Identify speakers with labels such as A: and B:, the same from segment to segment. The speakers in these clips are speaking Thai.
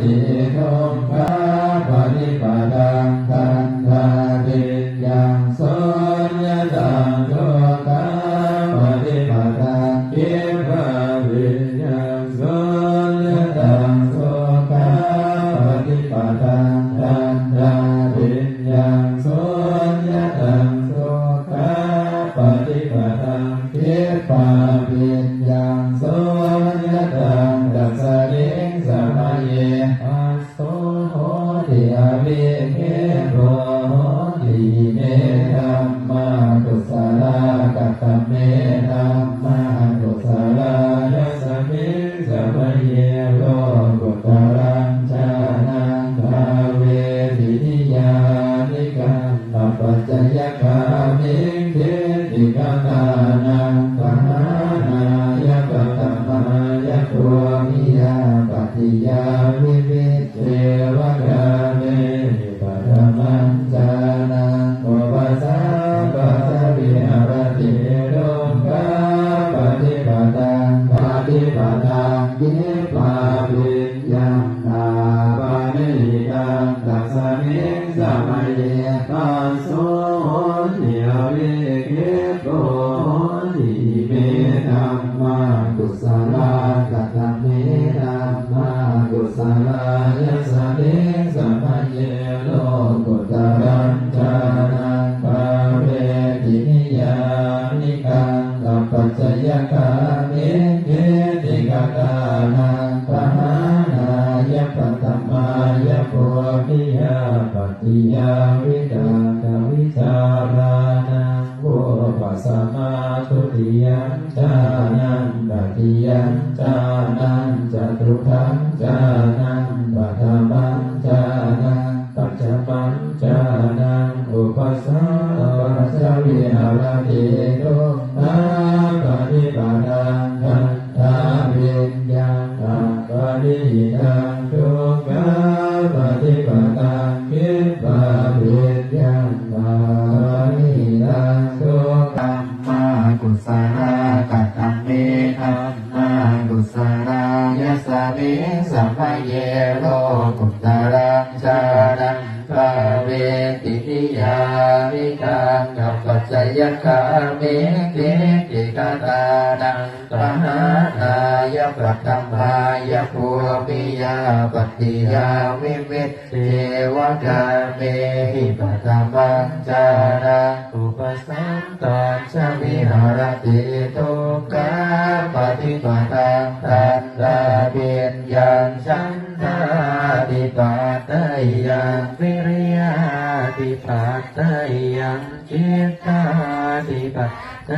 A: ติทุกขาปฏิปดังคันธาติยังสุญญตังทุกขาปฏิปดังคิปะวิยังสุญญตังทุกขาปฏิปดังคันธาติยังสุญญตังทุกขาปฏิปดังคิป ติเกโรโหติเมธัมมาตุสลากัตเมธา สสะมิงสัมมาเยตัสโสเนียวิเกโตติเมธัมมากุสลากัต วิดาตวิจารานังโวปัสมาทุติยัญจานังตติยัญจานังจตุทังจานังปัฏมัญจานังปัจจมัญจานังอุปสาปัสสวิหารติโลนาปฏิปดังคันธาเวิญญาณปฏิตัง ยัสสะเมสัมมาเยโลกุตรังชาดังพระเวตินิยานิกังกัปปัจจยคาเมเกติกตานังปหานายปัตตมายะภูมิยาปฏิยาวิเวทเทวกาเมหิปัตตมัญจานังอุปสัมตัญชวิหารติ งฉันทาติปัตตยังวิริยาติปัตตยังจิตตาติปัตต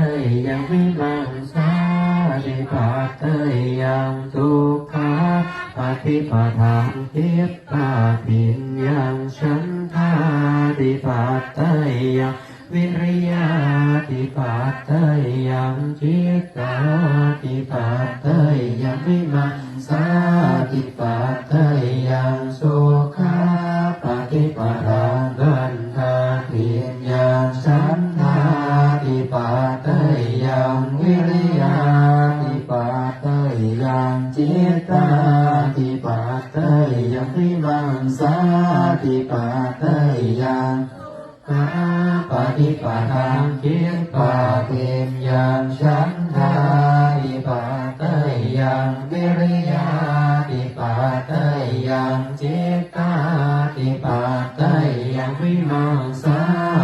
A: ยังวิมังสาติปัตตยังทุกขาปฏิปทังทิฏฐาปิญยังฉันทาติปัตตยังวิริยาติปัตตยังจิตตาติปัตตยังวิมังสา ยังสุขาปฏิปทากันทาปิญญาสันทาติปัตตยังวิริยาติปัตตยังจิตตาติปัตตยังวิมังสาติปัตตยังกาปฏิปทานคิดปาเพียยังฉันทาติปาเตยัง ยังจิตตาติปาตยังวิมังสา